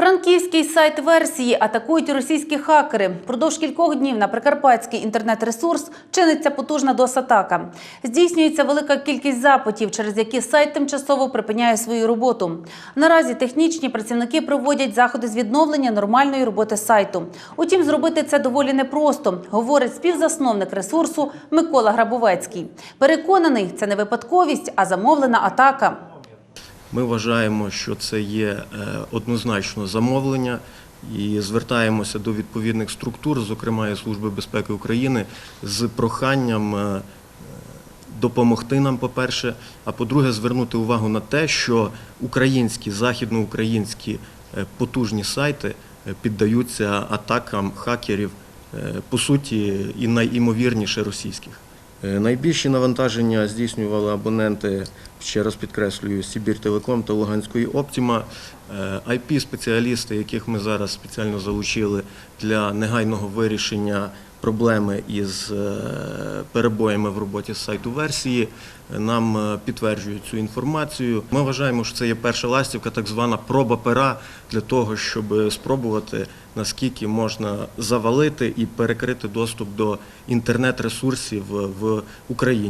Франківський сайт версії атакують російські хакери. Продовж кількох днів на прикарпатський інтернет-ресурс чиниться потужна DOS-атака. Здійснюється велика кількість запитів, через які сайт тимчасово припиняє свою роботу. Наразі технічні працівники проводять заходи з відновлення нормальної роботи сайту. Утім, зробити це доволі непросто, говорить співзасновник ресурсу Микола Грабовецький. Переконаний, це не випадковість, а замовлена атака. Ми вважаємо, що це є е, однозначно замовлення і звертаємося до відповідних структур, зокрема і Служби безпеки України, з проханням е, допомогти нам, по-перше, а по-друге, звернути увагу на те, що українські, західноукраїнські е, потужні сайти піддаються атакам хакерів, по суті, і найімовірніше російських. Е, Найбільші навантаження здійснювали абоненти, ще раз підкреслюю, Сібіртелеком та Луганської Оптіма. IP-спеціалісти, яких ми зараз спеціально залучили для негайного вирішення проблеми із е, перебоями в роботі сайту версії, нам е, підтверджують цю інформацію. Ми вважаємо, що це є перша ластівка, так звана проба пера для того, щоб спробувати наскільки можна завалити і перекрити доступ до інтернет-ресурсів в Україні.